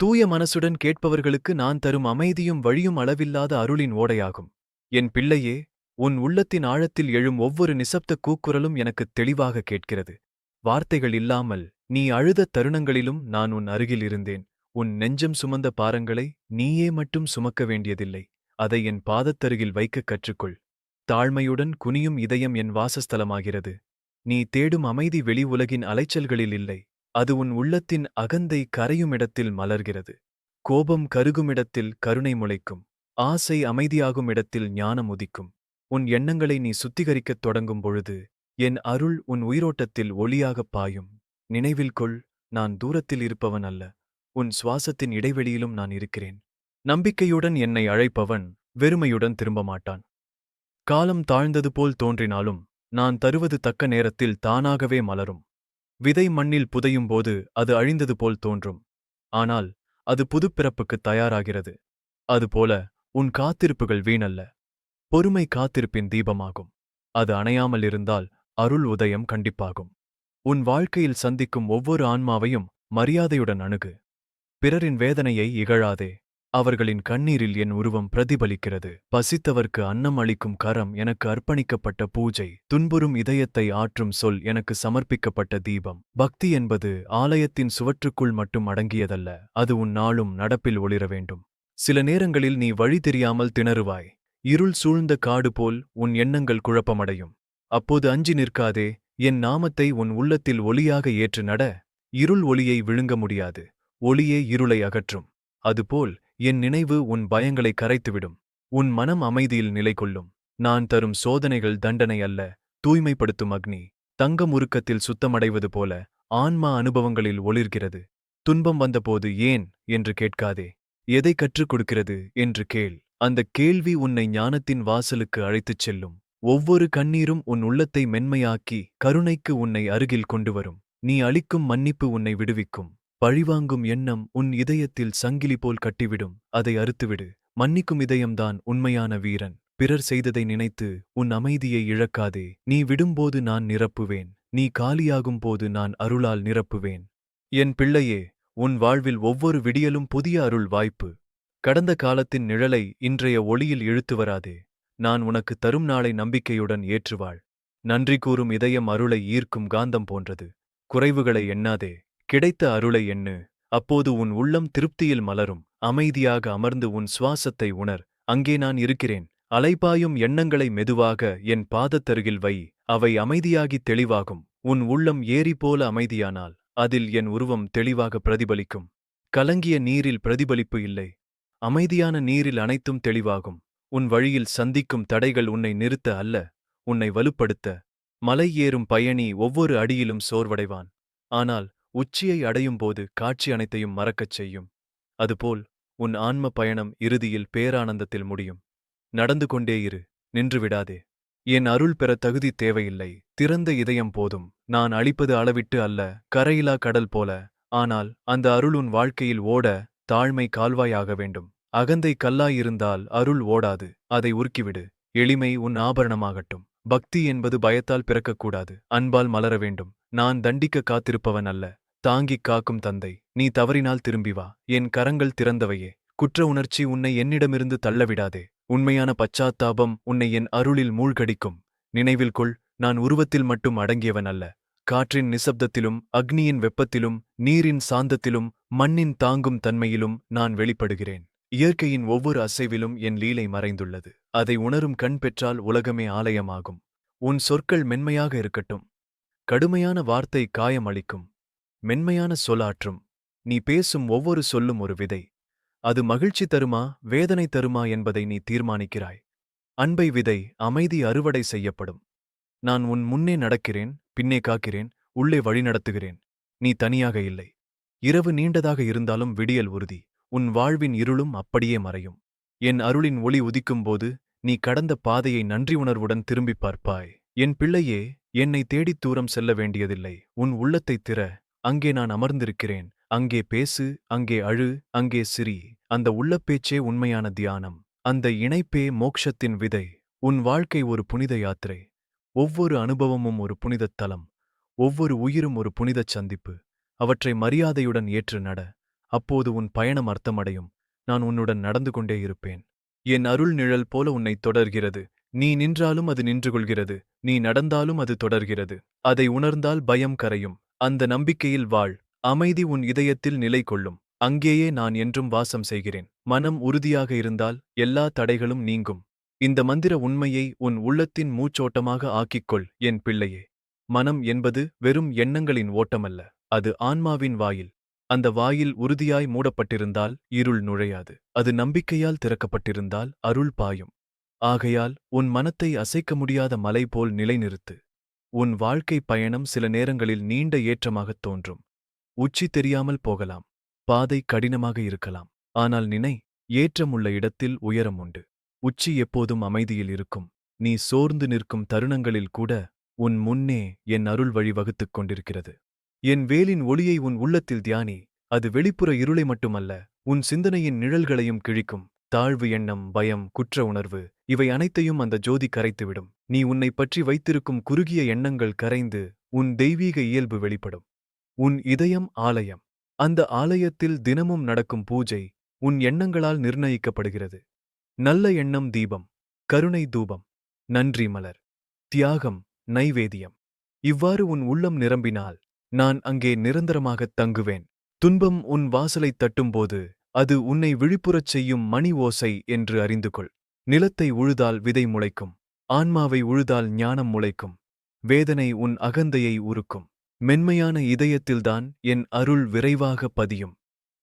தூய மனசுடன் கேட்பவர்களுக்கு நான் தரும் அமைதியும் வழியும் அளவில்லாத அருளின் ஓடையாகும். என் பிள்ளையே உன் உள்ளத்தின் ஆழத்தில் எழும் ஒவ்வொரு நிசப்த கூக்குரலும் எனக்குத் தெளிவாக கேட்கிறது. வார்த்தைகள் இல்லாமல் நீ அழுத தருணங்களிலும் நான் உன் அருகில் இருந்தேன். உன் நெஞ்சம் சுமந்த பாரங்களை நீயே மட்டும் சுமக்க வேண்டியதில்லை. அதை என் பாதத்தருகில் வைக்கக் கற்றுக்கொள். தாழ்மையுடன் குனியும் இதயம் என் வாசஸ்தலமாகிறது. நீ தேடும் அமைதி வெளி உலகின் அலைச்சல்களில் இல்லை. அது உன் உள்ளத்தின் அகந்தை கரையுமிடத்தில் மலர்கிறது. கோபம் கருகுமிடத்தில் கருணை முளைக்கும். ஆசை அமைதியாகும் இடத்தில் ஞானம் உதிக்கும். உன் எண்ணங்களை நீ சுத்திகரிக்கத் தொடங்கும் பொழுது என் அருள் உன் உயிரோட்டத்தில் ஒளியாகப் பாயும். நினைவில் கொள் நான் தூரத்தில் இருப்பவன் அல்ல. உன் சுவாசத்தின் இடைவெளியிலும் நான் இருக்கிறேன். நம்பிக்கையுடன் என்னை அழைப்பவன் வெறுமையுடன் திரும்ப மாட்டான். காலம் தாழ்ந்தது போல் தோன்றினாலும் நான் தருவது தக்க நேரத்தில் தானாகவே மலரும். விதை மண்ணில் புதையும் போது அது அழிந்தது போல் தோன்றும். ஆனால் அது புதுப்பிறப்புக்குத் தயாராகிறது. அதுபோல உன் காத்திருப்புகள் வீணல்ல. பொறுமை காத்திருப்பின் தீபமாகும். அது அணையாமல் இருந்தால் அருள் உதயம் கண்டிப்பாகும். உன் வாழ்க்கையில் சந்திக்கும் ஒவ்வொரு ஆன்மாவையும் மரியாதையுடன் அணுகு. பிறரின் வேதனையை இகழாதே. அவர்களின் கண்ணீரில் என் உருவம் பிரதிபலிக்கிறது. பசித்தவர்க்கு அன்னம் அளிக்கும் கரம் எனக்கு அர்ப்பணிக்கப்பட்ட பூஜை துன்புறும் இதயத்தை ஆற்றும் சொல் எனக்கு சமர்ப்பிக்கப்பட்ட தீபம். பக்தி என்பது ஆலயத்தின் சுவற்றுக்குள் மட்டும் அடங்கியதல்ல அது உன் நாளும் நடப்பில் ஒளிர வேண்டும். சில நேரங்களில் நீ வழி தெரியாமல் திணறுவாய். இருள் சூழ்ந்த காடு போல் உன் எண்ணங்கள் குழப்பமடையும். அப்போது அஞ்சி நிற்காதே என் நாமத்தை உன் உள்ளத்தில் ஒளியாக ஏற்று நட. இருள் ஒளியை விழுங்க முடியாது ஒளியே இருளை அகற்றும். அதுபோல் என் நினைவு உன் பயங்களை கரைத்துவிடும். உன் மனம் அமைதியில் நிலை கொள்ளும் நான் தரும் சோதனைகள் தண்டனை அல்ல தூய்மைப்படுத்தும் அக்னி. தங்கம் உருக்கத்தில் சுத்தமடைவது போல ஆன்மா அனுபவங்களில் ஒளிர்கிறது. துன்பம் வந்தபோது ஏன் என்று கேட்காதே. எதை கற்றுக் கொடுக்கிறது என்று கேள். அந்த கேள்வி உன்னை ஞானத்தின் வாசலுக்கு அழைத்துச் செல்லும். ஒவ்வொரு கண்ணீரும் உன் உள்ளத்தை மென்மையாக்கி கருணைக்கு உன்னை அருகில் கொண்டு வரும். நீ அளிக்கும் மன்னிப்பு உன்னை விடுவிக்கும். பழிவாங்கும் எண்ணம் உன் இதயத்தில் சங்கிலி போல் கட்டிவிடும். அதை அறுத்துவிடு. மன்னிக்கும் இதயம்தான் உண்மையான வீரன். பிறர் செய்ததை நினைத்து உன் அமைதியை இழக்காதே. நீ விடும்போது நான் நிரப்புவேன். நீ காலியாகும் போது நான் அருளால் நிரப்புவேன். என் பிள்ளையே உன் வாழ்வில் ஒவ்வொரு விடியலும் புதிய அருள் வாய்ப்பு. கடந்த காலத்தின் நிழலை இன்றைய ஒளியில் இழுத்து வராதே. நான் உனக்கு தரும் நாளை நம்பிக்கையுடன் ஏற்றுவாள். நன்றி கூறும் இதயம் அருளை ஈர்க்கும் காந்தம் போன்றது. குறைவுகளை எண்ணாதே. கிடைத்த அருளை எண்ணு. அப்போது உன் உள்ளம் திருப்தியில் மலரும். அமைதியாக அமர்ந்து உன் சுவாசத்தை உணர். அங்கே நான் இருக்கிறேன். அலைபாயும் எண்ணங்களை மெதுவாக என் பாதத்தருகில் வை. அவை அமைதியாகித் தெளிவாகும். உன் உள்ளம் ஏரி போல அமைதியானால் அதில் என் உருவம் தெளிவாக பிரதிபலிக்கும். கலங்கிய நீரில் பிரதிபலிப்பு இல்லை. அமைதியான நீரில் அனைத்தும் தெளிவாகும். உன் வழியில் சந்திக்கும் தடைகள் உன்னை நிறுத்த அல்ல உன்னை வலுப்படுத்த. மலை ஏறும் பயணி ஒவ்வொரு அடியிலும் சோர்வடைவான். ஆனால் உச்சியை அடையும் போது காட்சி அனைத்தையும் மறக்கச் செய்யும். அதுபோல் உன் ஆன்ம பயணம் இறுதியில் பேரானந்தத்தில் முடியும். நடந்து கொண்டே இரு நின்று விடாதே. என் அருள் பெற தகுதி தேவையில்லை. திறந்த இதயம் போதும். நான் அளிப்பது அளவிட்டு அல்ல கரையிலா கடல் போல. ஆனால் அந்த அருள் உன் வாழ்க்கையில் ஓட தாழ்மை கால்வாயாக வேண்டும். அகந்தை கல்லாயிருந்தால் அருள் ஓடாது. அதை உருக்கிவிடு. எளிமை உன் ஆபரணமாகட்டும். பக்தி என்பது பயத்தால் பிறக்கக்கூடாது. அன்பால் மலர வேண்டும். நான் தண்டிக்க காத்திருப்பவன் அல்ல. தாங்கிக் காக்கும் தந்தை நீ தவறினால் திரும்பி வா. என் கரங்கள் திறந்தவையே. குற்ற உணர்ச்சி உன்னை என்னிடமிருந்து தள்ளவிடாதே. உண்மையான பச்சாத்தாபம் உன்னை என் அருளில் மூழ்கடிக்கும். நினைவில் கொள் நான் உருவத்தில் மட்டும் அடங்கியவன் அல்ல. காற்றின் நிசப்தத்திலும் அக்னியின் வெப்பத்திலும் நீரின் சாந்தத்திலும் மண்ணின் தாங்கும் தன்மையிலும் நான் வெளிப்படுகிறேன். இயற்கையின் ஒவ்வொரு அசைவிலும் என் லீலை மறைந்துள்ளது. அதை உணரும் கண் பெற்றால் உலகமே ஆலயமாகும். உன் சொற்கள் மென்மையாக இருக்கட்டும். கடுமையான வார்த்தை காயமளிக்கும். மென்மையான சொலாற்றும் நீ பேசும் ஒவ்வொரு சொல்லும் ஒரு விதை. அது மகிழ்ச்சி தருமா வேதனை தருமா என்பதை நீ தீர்மானிக்கிறாய். அன்பை விதை அமைதி அறுவடை செய்யப்படும். நான் உன் முன்னே நடக்கிறேன் பின்னே காக்கிறேன் உள்ளே வழிநடத்துகிறேன் நீ தனியாக இல்லை. இரவு நீண்டதாக இருந்தாலும் விடியல் உறுதி. உன் வாழ்வின் இருளும் அப்படியே மறையும். என் அருளின் ஒளி உதிக்கும்போது நீ கடந்த பாதையை நன்றி உணர்வுடன் திரும்பிப் பார்ப்பாய். என் பிள்ளையே என்னை தேடித் தூரம் செல்ல வேண்டியதில்லை. உன் உள்ளத்தைத் திற அங்கே நான் அமர்ந்திருக்கிறேன். அங்கே பேசு அங்கே அழு அங்கே சிரி. அந்த உள்ளப்பேச்சே உண்மையான தியானம். அந்த இணைப்பே மோக்ஷத்தின் விதை. உன் வாழ்க்கை ஒரு புனித யாத்திரை. ஒவ்வொரு அனுபவமும் ஒரு புனிதத் தலம். ஒவ்வொரு உயிரும் ஒரு புனிதச் சந்திப்பு. அவற்றை மரியாதையுடன் ஏற்று நட. அப்போது உன் பயணம் அர்த்தமடையும். நான் உன்னுடன் நடந்து கொண்டே இருப்பேன். என் அருள் நிழல் போல உன்னை தொடர்கிறது. நீ நின்றாலும் அது நின்று கொள்கிறது. நீ நடந்தாலும் அது தொடர்கிறது. அதை உணர்ந்தால் பயம் கரையும். அந்த நம்பிக்கையில் வாழ். அமைதி உன் இதயத்தில் நிலை கொள்ளும் அங்கேயே நான் என்றும் வாசம் செய்கிறேன். மனம் உறுதியாக இருந்தால் எல்லா தடைகளும் நீங்கும். இந்த மந்திர உண்மையை உன் உள்ளத்தின் மூச்சோட்டமாக ஆக்கிக்கொள் என் பிள்ளையே. மனம் என்பது வெறும் எண்ணங்களின் ஓட்டமல்ல. அது ஆன்மாவின் வாயில். அந்த வாயில் உறுதியாய் மூடப்பட்டிருந்தால் இருள் நுழையாது. அது நம்பிக்கையால் திறக்கப்பட்டிருந்தால் அருள் பாயும். ஆகையால் உன் மனத்தை அசைக்க முடியாத மலை போல் நிலைநிறுத்து. உன் வாழ்க்கை பயணம் சில நேரங்களில் நீண்ட ஏற்றமாகத் தோன்றும். உச்சி தெரியாமல் போகலாம். பாதை கடினமாக இருக்கலாம். ஆனால் நினை ஏற்றமுள்ள இடத்தில் உயரம் உண்டு. உச்சி எப்போதும் அமைதியில் இருக்கும். நீ சோர்ந்து நிற்கும் தருணங்களில் கூட உன் முன்னே என் அருள் வழி வகுத்துக் கொண்டிருக்கிறது. என் வேலின் ஒளியை உன் உள்ளத்தில் தியானி. அது வெளிப்புற இருளை மட்டுமல்ல உன் சிந்தனையின் நிழல்களையும் கிழிக்கும். தாழ்வு எண்ணம் பயம் குற்ற உணர்வு இவை அனைத்தையும் அந்த ஜோதி கரைத்துவிடும். நீ உன்னை பற்றி வைத்திருக்கும் குறுகிய எண்ணங்கள் கரைந்து உன் தெய்வீக இயல்பு வெளிப்படும். உன் இதயம் ஆலயம். அந்த ஆலயத்தில் தினமும் நடக்கும் பூஜை உன் எண்ணங்களால் நிர்ணயிக்கப்படுகிறது. நல்ல எண்ணம் தீபம். கருணை தூபம். நன்றி மலர். தியாகம். நைவேதியம் இவ்வாறு உன் உள்ளம் நிரம்பினால் நான் அங்கே நிரந்தரமாகத் தங்குவேன். துன்பம் உன் வாசலைத் தட்டும்போது அது உன்னை விழிப்புறச் செய்யும் மணி ஓசை என்று அறிந்து கொள் நிலத்தை உழுதால் விதை முளைக்கும். ஆன்மாவை உழுதால் ஞானம் முளைக்கும். வேதனை உன் அகந்தையை உருக்கும். மென்மையான இதயத்தில்தான் என் அருள் விரைவாக பதியும்.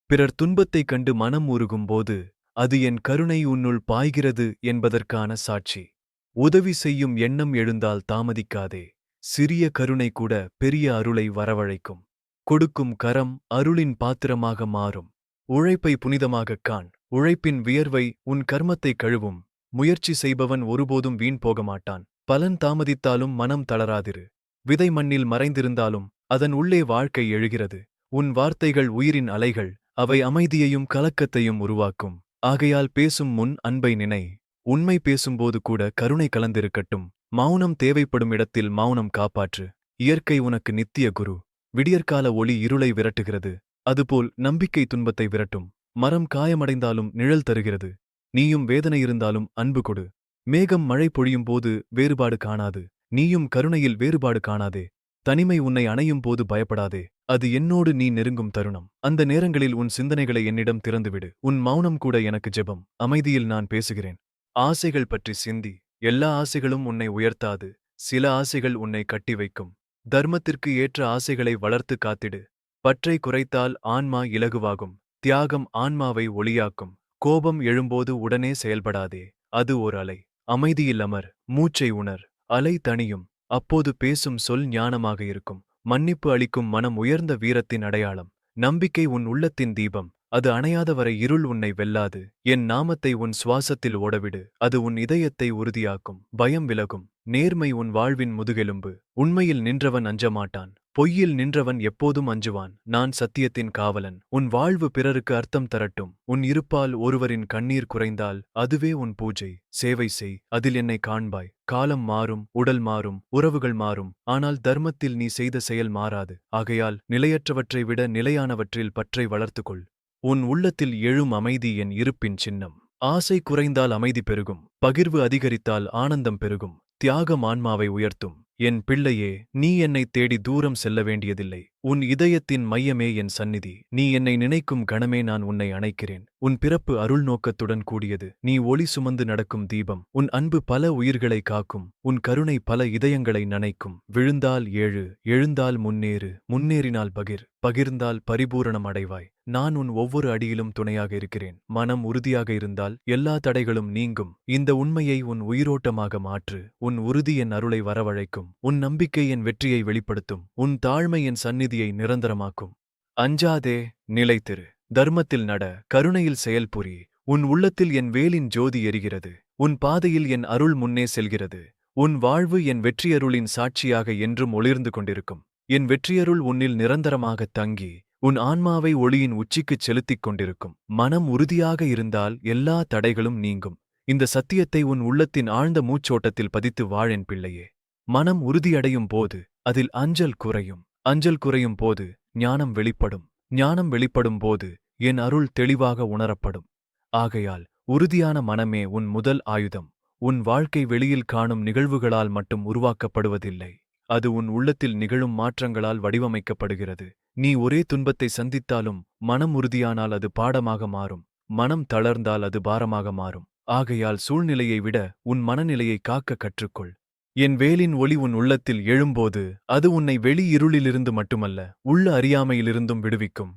பிறர் துன்பத்தைக் கண்டு மனம் உருகும்போது அது என் கருணை உன்னுள் பாய்கிறது என்பதற்கான சாட்சி. உதவி செய்யும் எண்ணம் எழுந்தால் தாமதிக்காதே. சிறிய கருணை கூட பெரிய அருளை வரவழைக்கும். கொடுக்கும் கரம் அருளின் பாத்திரமாக மாறும். உழைப்பை புனிதமாகக் காண். உழைப்பின் வியர்வை உன் கர்மத்தை கழுவும். முயற்சி செய்பவன் ஒருபோதும் வீண் போக மாட்டான் பலன் தாமதித்தாலும் மனம் தளராதிரு. விதை மண்ணில் மறைந்திருந்தாலும் அதன் உள்ளே வாழ்க்கை எழுகிறது. உன் வார்த்தைகள் உயிரின் அலைகள் அவை அமைதியையும் கலக்கத்தையும் உருவாக்கும். ஆகையால் பேசும் முன் அன்பை நினை. உண்மை பேசும்போது கூட கருணை கலந்திருக்கட்டும். மௌனம் தேவைப்படும் இடத்தில் மௌனம் காப்பாற்று. இயற்கை உனக்கு நித்திய குரு. விடியற்கால ஒளி இருளை விரட்டுகிறது. அதுபோல் நம்பிக்கை துன்பத்தை விரட்டும். மரம் காயமடைந்தாலும் நிழல் தருகிறது. நீயும் வேதனை இருந்தாலும் அன்பு கொடு. மேகம் மழை பொழியும் போது வேறுபாடு காணாது. நீயும் கருணையில் வேறுபாடு காணாதே. தனிமை உன்னை அணையும் போது பயப்படாதே. அது என்னோடு நீ நெருங்கும் தருணம். அந்த நேரங்களில் உன் சிந்தனைகளை என்னிடம் திறந்துவிடு. உன் மௌனம் கூட எனக்கு ஜெபம். அமைதியில் நான் பேசுகிறேன். ஆசைகள் பற்றி சிந்தி. எல்லா ஆசைகளும் உன்னை உயர்த்தாது. சில ஆசைகள் உன்னை கட்டி வைக்கும். தர்மத்திற்கு ஏற்ற ஆசைகளை வளர்த்து காத்திடு. பற்றை குறைத்தால் ஆன்மா இலகுவாகும். தியாகம் ஆன்மாவை ஒளியாக்கும். கோபம் எழும்போது உடனே செயல்படாதே. அது ஓர் அலை. அமைதியில் அமர். மூச்சை உணர். அலை தணியும். அப்போது பேசும் சொல் ஞானமாக இருக்கும். மன்னிப்பு அளிக்கும் மனம் உயர்ந்த வீரத்தின் அடையாளம். நம்பிக்கை உன் உள்ளத்தின் தீபம். அது அணையாதவரை இருள் உன்னை வெல்லாது. என் நாமத்தை உன் சுவாசத்தில் ஓடவிடு. அது உன் இதயத்தை உறுதியாக்கும். பயம் விலகும். நேர்மை உன் வாழ்வின் முதுகெலும்பு. உண்மையில் நின்றவன் அஞ்சமாட்டான். பொய்யில் நின்றவன் எப்போதும் அஞ்சுவான். நான் சத்தியத்தின் காவலன். உன் வாழ்வு பிறருக்கு அர்த்தம் தரட்டும். உன் இருப்பால் ஒருவரின் கண்ணீர் குறைந்தால் அதுவே உன் பூஜை. சேவை செய். அதில் என்னை காண்பாய். காலம் மாறும். உடல் மாறும். உறவுகள் மாறும். ஆனால் தர்மத்தில் நீ செய்த செயல் மாறாது. ஆகையால் நிலையற்றவற்றை விட நிலையானவற்றில் பற்றை வளர்த்துக்கொள். உன் உள்ளத்தில் எழும் அமைதி என் இருப்பின் சின்னம். ஆசை குறைந்தால் அமைதி பெருகும். பகிர்வு அதிகரித்தால் ஆனந்தம் பெருகும். தியாகம் ஆன்மாவை உயர்த்தும். என் பிள்ளையே நீ என்னை தேடி தூரம் செல்ல வேண்டியதில்லை. உன் இதயத்தின் மையமே என் சந்நிதி. நீ என்னை நினைக்கும் கணமே நான் உன்னை அணைக்கிறேன். உன் பிறப்பு அருள் நோக்கத்துடன் கூடியது. நீ ஒளி சுமந்து நடக்கும் தீபம். உன் அன்பு பல உயிர்களை காக்கும். உன் கருணை பல இதயங்களை நனைக்கும். விழுந்தால் ஏழு எழுந்தால் முன்னேறு. முன்னேறினால் பகிர். பகிர்ந்தால் பரிபூரணம் அடைவாய். நான் உன் ஒவ்வொரு அடியிலும் துணையாக இருக்கிறேன். மனம் உறுதியாக இருந்தால் எல்லா தடைகளும் நீங்கும். இந்த உண்மையை உன் உயிரோட்டமாக மாற்று. உன் உறுதி என் அருளை வரவழைக்கும். உன் நம்பிக்கை என் வெற்றியை வெளிப்படுத்தும். உன் தாழ்மை என் சந்நிதியை நிரந்தரமாக்கும். அஞ்சாதே நிலைத்திரு தர்மத்தில் நட. கருணையில் செயல்புரி உன் உள்ளத்தில் என் வேலின் ஜோதி எரிகிறது. உன் பாதையில் என் அருள் முன்னே செல்கிறது. உன் வாழ்வு என் வெற்றியருளின் சாட்சியாக என்றும் ஒளிர்ந்து கொண்டிருக்கும். என் வெற்றியருள் உன்னில் நிரந்தரமாகத் தங்கி. உன் ஆன்மாவை ஒளியின் உச்சிக்குச் செலுத்திக் கொண்டிருக்கும். மனம் உறுதியாக இருந்தால் எல்லா தடைகளும் நீங்கும். இந்த சத்தியத்தை உன் உள்ளத்தின் ஆழ்ந்த மூச்சோட்டத்தில் பதித்து வாழென் பிள்ளையே. மனம் உறுதியடையும் போது அதில் அஞ்சல் குறையும். அஞ்சல் குறையும் போது ஞானம் வெளிப்படும். ஞானம் வெளிப்படும் போது என் அருள் தெளிவாக உணரப்படும். ஆகையால் உறுதியான மனமே உன் முதல் ஆயுதம். உன் வாழ்க்கை வெளியில் காணும் நிகழ்வுகளால் மட்டும் உருவாக்கப்படுவதில்லை. அது உன் உள்ளத்தில் நிகழும் மாற்றங்களால் வடிவமைக்கப்படுகிறது. நீ ஒரே துன்பத்தை சந்தித்தாலும் மனம் உறுதியானால் அது பாடமாக மாறும். மனம் தளர்ந்தால் அது பாரமாக மாறும். ஆகையால் சூழ்நிலையை விட உன் மனநிலையை காக்க கற்றுக்கொள். என் வேலின் ஒளி உன் உள்ளத்தில் எழும்போது அது உன்னை வெளி இருளிலிருந்து மட்டுமல்ல உள்ள அறியாமையிலிருந்தும் விடுவிக்கும்.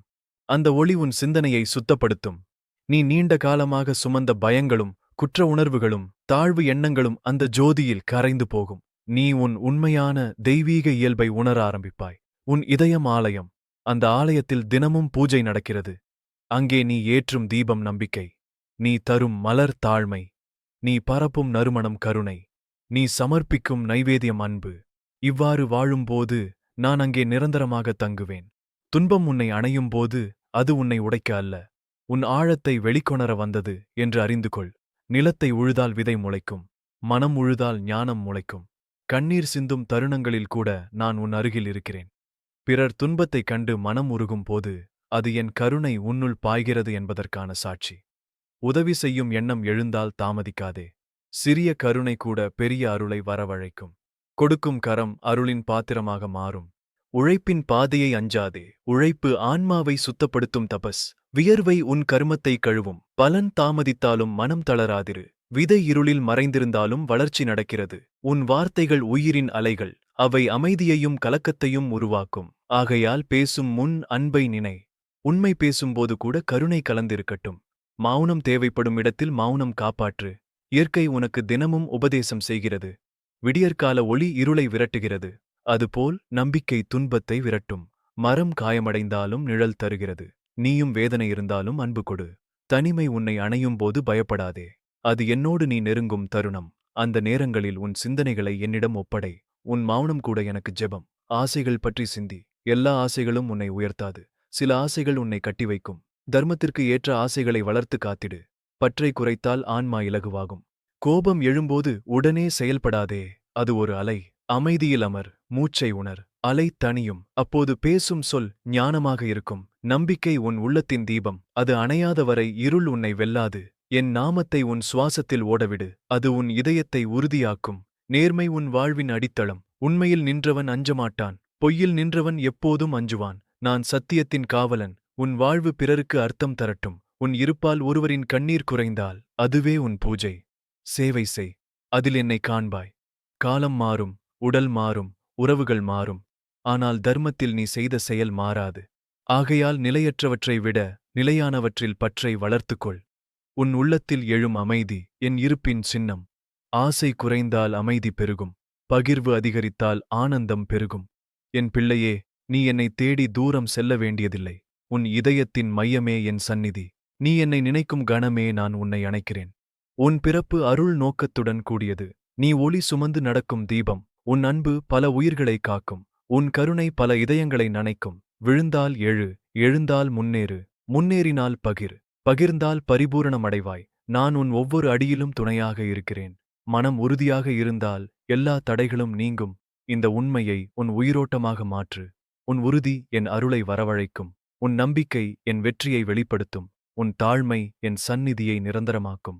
அந்த ஒளி உன் சிந்தனையை சுத்தப்படுத்தும். நீ நீண்ட காலமாக சுமந்த பயங்களும் குற்ற உணர்வுகளும் தாழ்வு எண்ணங்களும் அந்த ஜோதியில் கரைந்து போகும். நீ உன் உண்மையான தெய்வீக இயல்பை உணர ஆரம்பிப்பாய். உன் இதயம் ஆலயம் அந்த ஆலயத்தில் தினமும் பூஜை நடக்கிறது. அங்கே நீ ஏற்றும் தீபம் நம்பிக்கை. நீ தரும் மலர் தாழ்மை. நீ பரப்பும் நறுமணம் கருணை. நீ சமர்ப்பிக்கும் நைவேத்தியம் அன்பு. இவ்வாறு வாழும்போது நான் அங்கே நிரந்தரமாக தங்குவேன். துன்பம் உன்னை அணையும் போது அது உன்னை உடைக்க அல்ல. உன் ஆழத்தை வெளிக்கொணர வந்தது என்று அறிந்து கொள் நிலத்தை உழுதால் விதை முளைக்கும். மனம் உழுதால் ஞானம் முளைக்கும். கண்ணீர் சிந்தும் தருணங்களில் கூட நான் உன் அருகில் இருக்கிறேன். பிறர் துன்பத்தைக் கண்டு மனம் உருகும் போது அது என் கருணை உன்னுள் பாய்கிறது என்பதற்கான சாட்சி. உதவி செய்யும் எண்ணம் எழுந்தால் தாமதிக்காதே. சிறிய கருணை கூட பெரிய அருளை வரவழைக்கும். கொடுக்கும் கரம் அருளின் பாத்திரமாக மாறும். உழைப்பின் பாதையை அஞ்சாதே. உழைப்பு ஆன்மாவை சுத்தப்படுத்தும் தபஸ். வியர்வை உன் கருமத்தை கழுவும். பலன் தாமதித்தாலும் மனம் தளராதிரு. விதை இருளில் மறைந்திருந்தாலும் வளர்ச்சி நடக்கிறது. உன் வார்த்தைகள் உயிரின் அலைகள். அவை அமைதியையும் கலக்கத்தையும் உருவாக்கும். ஆகையால் பேசும் முன் அன்பை நினை. உண்மை பேசும்போது கூட கருணை கலந்திருக்கட்டும். மௌனம் தேவைப்படும் இடத்தில் மௌனம் காப்பாற்று. இயற்கை உனக்கு தினமும் உபதேசம் செய்கிறது. விடியற்கால ஒளி இருளை விரட்டுகிறது. அதுபோல் நம்பிக்கை துன்பத்தை விரட்டும். மரம் காயமடைந்தாலும் நிழல் தருகிறது. நீயும் வேதனை இருந்தாலும் அன்பு கொடு. தனிமை உன்னை அணையும் போது பயப்படாதே. அது என்னோடு நீ நெருங்கும் தருணம். அந்த நேரங்களில் உன் சிந்தனைகளை என்னிடம் ஒப்படை. உன் மௌனம் கூட எனக்கு ஜெபம். ஆசைகள் பற்றி சிந்தி. எல்லா ஆசைகளும் உன்னை உயர்த்தாது. சில ஆசைகள் உன்னை கட்டி வைக்கும். தர்மத்திற்கு ஏற்ற ஆசைகளை வளர்த்து காத்திடு. பற்றை குறைத்தால் ஆன்மா இலகுவாகும். கோபம் எழும்போது உடனே செயல்படாதே. அது ஒரு அலை. அமைதியில் அமர். மூச்சை உணர். அலை தனியும் அப்போது பேசும் சொல் ஞானமாக இருக்கும். நம்பிக்கை உன் உள்ளத்தின் தீபம். அது அணையாத வரை இருள் உன்னை வெல்லாது. என் நாமத்தை உன் சுவாசத்தில் ஓடவிடு அது உன் இதயத்தை உறுதியாக்கும். நேர்மை உன் வாழ்வின் அடித்தளம் உண்மையில் நின்றவன் அஞ்சமாட்டான் பொய்யில் நின்றவன் எப்போதும் அஞ்சுவான். நான் சத்தியத்தின் காவலன் உன் வாழ்வு பிறருக்கு அர்த்தம் தரட்டும் உன் இருப்பால் ஒருவரின் கண்ணீர் குறைந்தால் அதுவே உன் பூஜை. சேவை செய் அதில் என்னை காண்பாய். காலம் மாறும் உடல் மாறும் உறவுகள் மாறும். ஆனால் தர்மத்தில் நீ செய்த செயல் மாறாது. ஆகையால் நிலையற்றவற்றை விட நிலையானவற்றில் பற்றை வளர்த்துக்கொள். உன் உள்ளத்தில் எழும் அமைதி என் இருப்பின் சின்னம். ஆசை குறைந்தால் அமைதி பெருகும். பகிர்வு அதிகரித்தால் ஆனந்தம் பெருகும். என் பிள்ளையே நீ என்னை தேடி தூரம் செல்ல வேண்டியதில்லை. உன் இதயத்தின் மையமே என் சந்நிதி. நீ என்னை நினைக்கும் கணமே நான் உன்னை அணைக்கிறேன். உன் பிறப்பு அருள் நோக்கத்துடன் கூடியது. நீ ஒளி சுமந்து நடக்கும் தீபம். உன் அன்பு பல உயிர்களை காக்கும். உன் கருணை பல இதயங்களை நனைக்கும். விழுந்தால் எழு எழுந்தால் முன்னேறு. முன்னேறினால் பகிர். பகிர்ந்தால் பரிபூரணமடைவாய். நான் உன் ஒவ்வொரு அடியிலும் துணையாக இருக்கிறேன். மனம் உறுதியாக இருந்தால் எல்லா தடைகளும் நீங்கும். இந்த உண்மையை உன் உயிரோட்டமாக மாற்று. உன் உறுதி என் அருளை வரவழைக்கும். உன் நம்பிக்கை என் வெற்றியை வெளிப்படுத்தும். உன் தாழ்மை என் சந்நிதியை நிரந்தரமாக்கும்.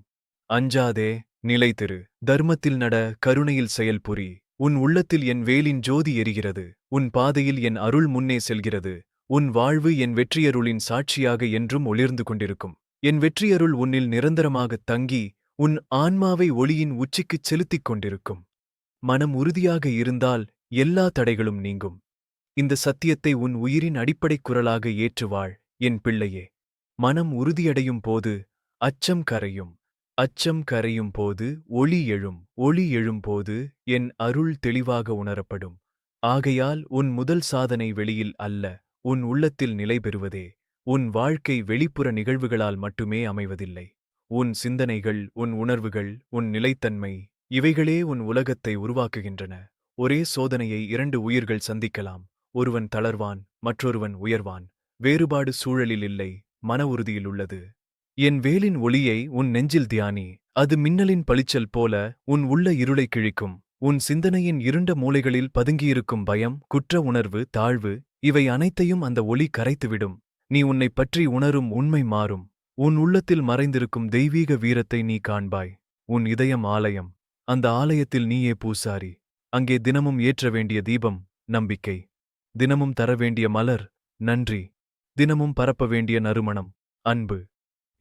அஞ்சாதே நிலைத்திரு. தர்மத்தில் நட கருணையில் செயல்புரி. உன் உள்ளத்தில் என் வேலின் ஜோதி எரிகிறது. உன் பாதையில் என் அருள் முன்னே செல்கிறது. உன் வாழ்வு என் வெற்றியருளின் சாட்சியாக என்றும் ஒளிர்ந்து கொண்டிருக்கும். என் வெற்றியருள் உன்னில் நிரந்தரமாகத் தங்கி உன் ஆன்மாவை ஒளியின் உச்சிக்குச் செலுத்திக் கொண்டிருக்கும். மனம் உறுதியாக இருந்தால் எல்லா தடைகளும் நீங்கும். இந்த சத்தியத்தை உன் உயிரின் அடிப்படைக் குரலாக ஏற்று வாழ் என் பிள்ளையே. மனம் உறுதியடையும் போது அச்சம் கரையும். அச்சம் கரையும் போது ஒளி எழும். ஒளி எழும்போது என் அருள் தெளிவாக உணரப்படும். ஆகையால் உன் முதல் சாதனை வெளியில் அல்ல. உன் உள்ளத்தில் நிலை பெறுவதே. உன் வாழ்க்கை வெளிப்புற நிகழ்வுகளால் மட்டுமே அமைவதில்லை. உன் சிந்தனைகள் உன் உணர்வுகள் உன் நிலைத்தன்மை இவைகளே உன் உலகத்தை உருவாக்குகின்றன. ஒரே சோதனையை இரண்டு உயிர்கள் சந்திக்கலாம். ஒருவன் தளர்வான் மற்றொருவன் உயர்வான். வேறுபாடு சூழலில் இல்லை மன உறுதியில் உள்ளது. என் வேலின் ஒளியை உன் நெஞ்சில் தியானி. அது மின்னலின் பளிச்சல் போல உன் உள்ள இருளை கிழிக்கும். உன் சிந்தனையின் இருண்ட மூலைகளில் பதுங்கியிருக்கும் பயம் குற்ற உணர்வு தாழ்வு இவை அனைத்தையும் அந்த ஒளி கரைத்துவிடும். நீ உன்னைப் பற்றி உணரும் உண்மை மாறும். உன் உள்ளத்தில் மறைந்திருக்கும் தெய்வீக வீரத்தை நீ காண்பாய். உன் இதயம் ஆலயம். அந்த ஆலயத்தில் நீயே பூசாரி. அங்கே தினமும் ஏற்ற வேண்டிய தீபம் நம்பிக்கை. தினமும் தர வேண்டிய மலர் நன்றி. தினமும் பரப்ப வேண்டிய நறுமணம் அன்பு.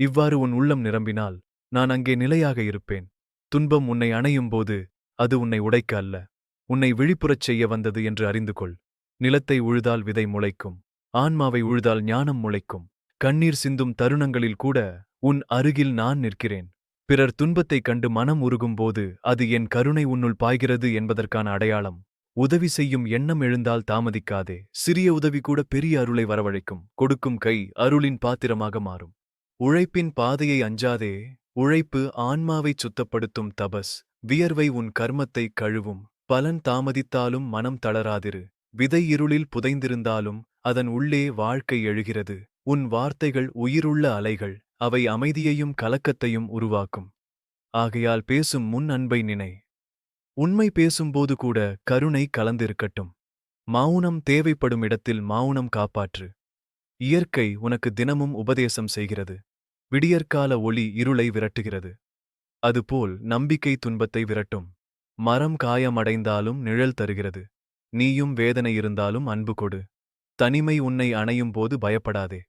இவ்வாறு உன் உள்ளம் நிரம்பினால் நான் அங்கே நிலையாக இருப்பேன். துன்பம் உன்னை அணையும் போது அது உன்னை உடைக்க அல்ல. உன்னை விழிப்புறச் செய்ய வந்தது என்று அறிந்து கொள் நிலத்தை உழுதால் விதை முளைக்கும். ஆன்மாவை உழுதால் ஞானம் முளைக்கும். கண்ணீர் சிந்தும் தருணங்களில் கூட உன் அருகில் நான் நிற்கிறேன். பிறர் துன்பத்தைக் கண்டு மனம் உருகும்போது அது என் கருணை உன்னுள் பாய்கிறது என்பதற்கான அடையாளம். உதவி செய்யும் எண்ணம் எழுந்தால் தாமதிக்காதே. சிறிய உதவி கூட பெரிய அருளை வரவழைக்கும். கொடுக்கும் கை அருளின் பாத்திரமாக மாறும். உழைப்பின் பாதையை அஞ்சாதே. உழைப்பு ஆன்மாவைச் சுத்தப்படுத்தும் தபஸ். வியர்வை உன் கர்மத்தை கழுவும். பலன் தாமதித்தாலும் மனம் தளராதிரு. விதை இருளில் புதைந்திருந்தாலும் அதன் உள்ளே வாழ்க்கை எழுகிறது. உன் வார்த்தைகள் உயிருள்ள அலைகள் அவை அமைதியையும் கலக்கத்தையும் உருவாக்கும். ஆகையால் பேசும் முன் அன்பை நினை. உண்மை பேசும்போது கூட கருணை கலந்திருக்கட்டும். மௌனம் தேவைப்படும் இடத்தில் மௌனம் காப்பாற்று. இயற்கை உனக்கு தினமும் உபதேசம் செய்கிறது. விடியற்கால ஒளி இருளை விரட்டுகிறது. அதுபோல் நம்பிக்கை துன்பத்தை விரட்டும். மரம் காயமடைந்தாலும் நிழல் தருகிறது. நீயும் வேதனை இருந்தாலும் அன்பு கொடு. தனிமை உன்னை அணையும் போது பயப்படாதே.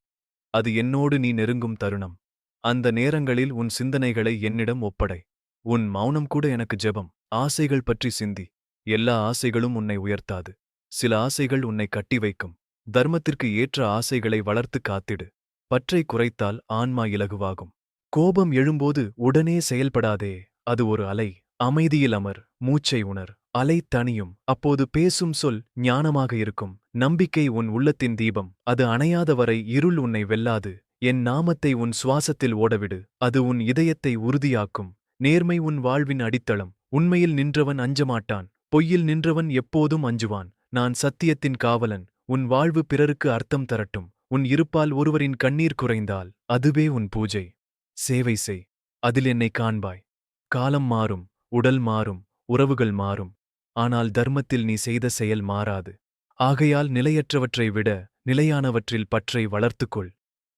அது என்னோடு நீ நெருங்கும் தருணம். அந்த நேரங்களில் உன் சிந்தனைகளை என்னிடம் ஒப்படை. உன் மௌனம் கூட எனக்கு ஜெபம். ஆசைகள் பற்றி சிந்தி. எல்லா ஆசைகளும் உன்னை உயர்த்தாது. சில ஆசைகள் உன்னை கட்டி வைக்கும். தர்மத்திற்கு ஏற்ற ஆசைகளை வளர்த்து காத்திடு. பற்றை குறைத்தால் ஆன்மா இலகுவாகும். கோபம் எழும்போது உடனே செயல்படாதே. அது ஒரு அலை. அமைதியில் அமர். மூச்சை உணர். அலை தனியும் அப்போது பேசும் சொல் ஞானமாக இருக்கும். நம்பிக்கை உன் உள்ளத்தின் தீபம். அது அணையாத வரை இருள் உன்னை வெல்லாது. என் நாமத்தை உன் சுவாசத்தில் ஓடவிடு. அது உன் இதயத்தை உறுதியாக்கும். நேர்மை உன் வாழ்வின் அடித்தளம். உண்மையில் நின்றவன் அஞ்சமாட்டான். பொய்யில் நின்றவன் எப்போதும் அஞ்சுவான். நான் சத்தியத்தின் காவலன். உன் வாழ்வு பிறருக்கு அர்த்தம் தரட்டும். உன் இருப்பால் ஒருவரின் கண்ணீர் குறைந்தால் அதுவே உன் பூஜை. சேவை செய். அதில் என்னை காண்பாய். காலம் மாறும். உடல் மாறும். உறவுகள் மாறும். ஆனால் தர்மத்தில் நீ செய்த செயல் மாறாது. ஆகையால் நிலையற்றவற்றை விட நிலையானவற்றில் பற்றை வளர்த்துக்கொள்.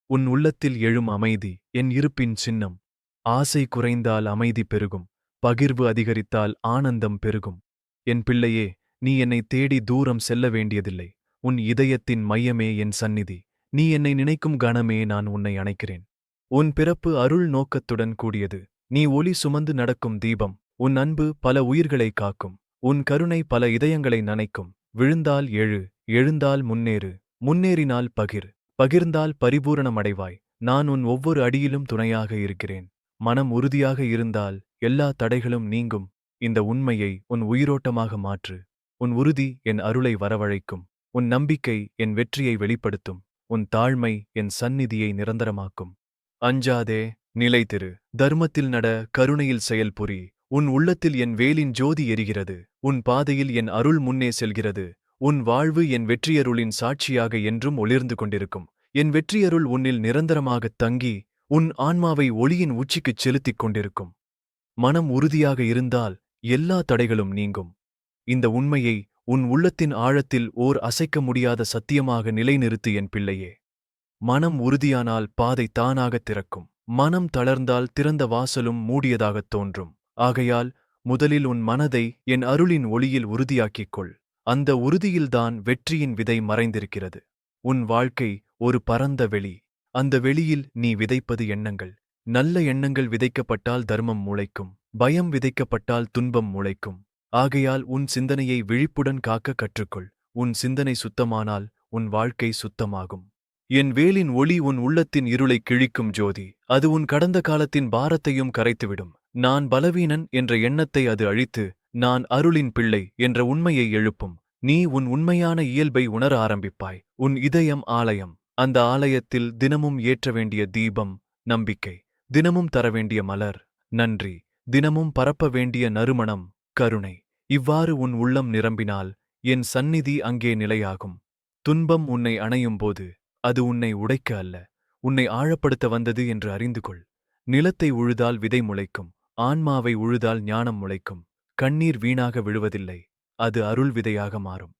உன் உள்ளத்தில் எழும் அமைதி என் இருப்பின் சின்னம். ஆசை குறைந்தால் அமைதி பெருகும் பகிர்வு அதிகரித்தால் ஆனந்தம் பெருகும். என் பிள்ளையே நீ என்னை தேடி தூரம் செல்ல வேண்டியதில்லை. உன் இதயத்தின் மையமே என் சந்நிதி. நீ என்னை நினைக்கும் கணமே நான் உன்னை அணைக்கிறேன். உன் பிறப்பு அருள் நோக்கத்துடன் கூடியது. நீ ஒளி சுமந்து நடக்கும் தீபம். உன் அன்பு பல உயிர்களை காக்கும். உன் கருணை பல இதயங்களை நனைக்கும். விழுந்தால் எழு எழுந்தால் முன்னேறு முன்னேறினால் பகிர். பகிர்ந்தால் பரிபூரணமடைவாய். நான் உன் ஒவ்வொரு அடியிலும் துணையாக இருக்கிறேன். மனம் உறுதியாக இருந்தால் எல்லா தடைகளும் நீங்கும். இந்த உண்மையை உன் உயிரோட்டமாக மாற்று. உன் உறுதி என் அருளை வரவழைக்கும். உன் நம்பிக்கை என் வெற்றியை வெளிப்படுத்தும். உன் தாழ்மை என் சந்நிதியை நிரந்தரமாக்கும். அஞ்சாதே நிலைத்திரு தர்மத்தில் நட கருணையில் செயல்புரி. உன் உள்ளத்தில் என் வேலின் ஜோதி எரிகிறது. உன் பாதையில் என் அருள் முன்னே செல்கிறது. உன் வாழ்வு என் வெற்றியருளின் சாட்சியாக என்றும் ஒளிர்ந்து கொண்டிருக்கும். என் வெற்றியருள் உன்னில் நிரந்தரமாகத் தங்கி உன் ஆன்மாவை ஒளியின் உச்சிக்குச் செலுத்திக் கொண்டிருக்கும். மனம் உறுதியாக இருந்தால் எல்லா தடைகளும் நீங்கும். இந்த உண்மையை உன் உள்ளத்தின் ஆழத்தில் ஓர் அசைக்க முடியாத சத்தியமாக நிலைநிறுத்து என் பிள்ளையே. மனம் உறுதியானால் பாதை தானாகத் திறக்கும். மனம் தளர்ந்தால் திறந்த வாசலும் மூடியதாகத் தோன்றும். ஆகையால் முதலில் உன் மனதை என் அருளின் ஒளியில் உறுதியாக்கிக் கொள் அந்த உறுதியில்தான் வெற்றியின் விதை மறைந்திருக்கிறது. உன் வாழ்க்கை ஒரு பரந்த வெளி. அந்த வெளியில் நீ விதைப்பது எண்ணங்கள். நல்ல எண்ணங்கள் விதைக்கப்பட்டால் தர்மம் முளைக்கும். பயம் விதைக்கப்பட்டால் துன்பம் முளைக்கும். ஆகையால் உன் சிந்தனையை விழிப்புடன் காக்க கற்றுக்கொள். உன் சிந்தனை சுத்தமானால் உன் வாழ்க்கை சுத்தமாகும். என் வேலின் ஒளி உன் உள்ளத்தின் இருளை கிழிக்கும் ஜோதி. அது உன் கடந்த காலத்தின் பாரத்தையும் கரைத்துவிடும். நான் பலவீனன் என்ற எண்ணத்தை அது அழித்து நான் அருளின் பிள்ளை என்ற உண்மையை எழுப்பும். நீ உன் உண்மையான இயல்பை உணர ஆரம்பிப்பாய். உன் இதயம் ஆலயம். அந்த ஆலயத்தில் தினமும் ஏற்ற வேண்டிய தீபம் நம்பிக்கை. தினமும் தர வேண்டிய மலர் நன்றி. தினமும் பரப்ப வேண்டிய நறுமணம் கருணை. இவ்வாறு உன் உள்ளம் நிரம்பினால் என் சந்நிதி அங்கே நிலையாகும். துன்பம் உன்னை அணையும்போது அது உன்னை உடைக்க அல்ல. உன்னை ஆழப்படுத்த வந்தது என்று அறிந்து கொள் நிலத்தை உழுதால் விதை முளைக்கும். ஆன்மாவை உழுதால் ஞானம் முளைக்கும். கண்ணீர் வீணாக விழுவதில்லை. அது அருள் விதையாக மாறும்.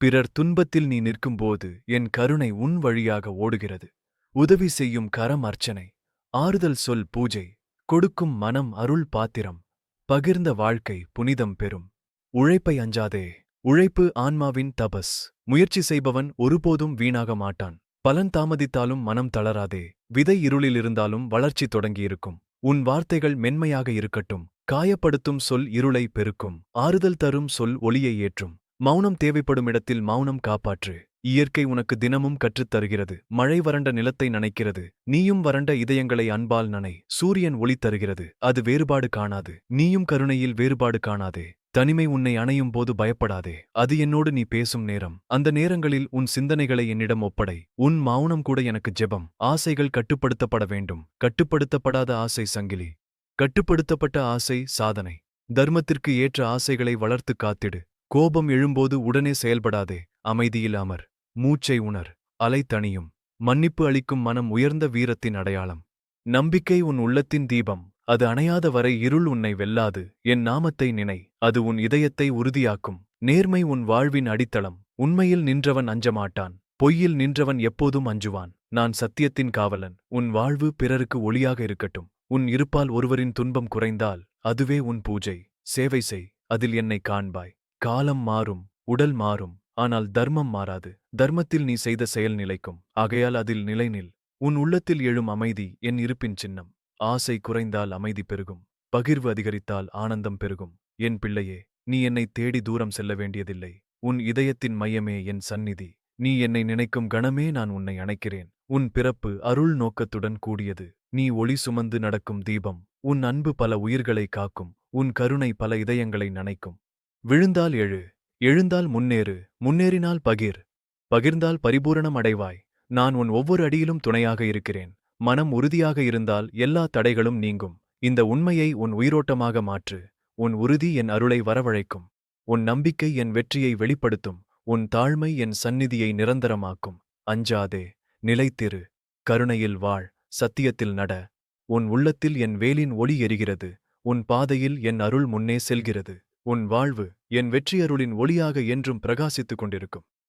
பிறர் துன்பத்தில் நீ நிற்கும்போது என் கருணை உன் வழியாக ஓடுகிறது. உதவி செய்யும் கரம் அர்ச்சனை. ஆறுதல் சொல் பூஜை. கொடுக்கும் மனம் அருள் பாத்திரம். பகிர்ந்த வாழ்க்கை புனிதம் பெறும். உழைப்பை அஞ்சாதே. உழைப்பு ஆன்மாவின் தபஸ். முயற்சி செய்பவன் ஒருபோதும் வீணாக மாட்டான். பலன் தாமதித்தாலும் மனம் தளராதே. விதை இருளில் இருந்தாலும் வளர்ச்சி தொடங்கியிருக்கும். உன் வார்த்தைகள் மென்மையாக இருக்கட்டும். காயப்படுத்தும் சொல் இருளை பெருக்கும். ஆறுதல் தரும் சொல் ஒளியை ஏற்றும். மௌனம் தேவைப்படும் இடத்தில் மௌனம் காப்பாற்று. இயற்கை உனக்கு தினமும் கற்றுத் தருகிறது மழை வறண்ட நிலத்தை நனைக்கிறது. நீயும் வறண்ட இதயங்களை அன்பால் நனை. சூரியன் ஒளி தருகிறது. அது வேறுபாடு காணாது. நீயும் கருணையில் வேறுபாடு காணாதே. தனிமை உன்னை அணையும் போது பயப்படாதே. அது என்னோடு நீ பேசும் நேரம். அந்த நேரங்களில் உன் சிந்தனைகளை என்னிடம் ஒப்படை. உன் மௌனம் கூட எனக்கு ஜெபம். ஆசைகள் கட்டுப்படுத்தப்பட வேண்டும். கட்டுப்படுத்தப்படாத ஆசை சங்கிலி. கட்டுப்படுத்தப்பட்ட ஆசை சாதனை. தர்மத்திற்கு ஏற்ற ஆசைகளை வளர்த்து காத்திடு. கோபம் எழும்போது உடனே செயல்படாதே. அமைதியில் அமர். மூச்சை உணர். அலை தணியும். மன்னிப்பு அளிக்கும் மனம் உயர்ந்த வீரத்தின் அடையாளம். நம்பிக்கை உன் உள்ளத்தின் தீபம். அது அணையாத வரை இருள் உன்னை வெல்லாது. என் நாமத்தை நினை. அது உன் இதயத்தை உறுதியாக்கும். நேர்மை உன் வாழ்வின் அடித்தளம். உண்மையில் நின்றவன் அஞ்சமாட்டான். பொய்யில் நின்றவன் எப்போதும் அஞ்சுவான். நான் சத்தியத்தின் காவலன். உன் வாழ்வு பிறருக்கு ஒளியாக இருக்கட்டும். உன் இருப்பால் ஒருவரின் துன்பம் குறைந்தால் அதுவே உன் பூஜை. சேவை செய். அதில் என்னை காண்பாய். காலம் மாறும். உடல் மாறும். ஆனால் தர்மம் மாறாது. தர்மத்தில் நீ செய்த செயல் நிலைக்கும். ஆகையால் அதில் நிலைநில். உன் உள்ளத்தில் எழும் அமைதி என் இருப்பின் சின்னம். ஆசை குறைந்தால் அமைதி பெருகும் பகிர்வு அதிகரித்தால் ஆனந்தம் பெருகும். என் பிள்ளையே நீ என்னை தேடி தூரம் செல்ல வேண்டியதில்லை. உன் இதயத்தின் மையமே என் சந்நிதி. நீ என்னை நினைக்கும் கணமே நான் உன்னை அணைக்கிறேன். உன் பிறப்பு அருள் நோக்கத்துடன் கூடியது. நீ ஒளி சுமந்து நடக்கும் தீபம். உன் அன்பு பல உயிர்களை காக்கும். உன் கருணை பல இதயங்களை நனைக்கும். விழுந்தால் எழு. எழுந்தால் முன்னேறு. முன்னேறினால் பகிர். பகிர்ந்தால் பரிபூரணம் அடைவாய். நான் உன் ஒவ்வொரு அடியிலும் துணையாக இருக்கிறேன். மனம் உறுதியாக இருந்தால் எல்லா தடைகளும் நீங்கும். இந்த உண்மையை உன் உயிரோட்டமாக மாற்று. உன் உறுதி என் அருளை வரவழைக்கும். உன் நம்பிக்கை என் வெற்றியை வெளிப்படுத்தும். உன் தாழ்மை என் சந்நிதியை நிரந்தரமாக்கும். அஞ்சாதே நிலைத்திரு. கருணையில் வாழ். சத்தியத்தில் நட. உன் உள்ளத்தில் என் வேலின் ஒளி எரிகிறது. உன் பாதையில் என் அருள் முன்னே செல்கிறது. உன் வாழ்வு என் வெற்றியருளின் ஒளியாக என்றும் பிரகாசித்துக் கொண்டிருக்கும்.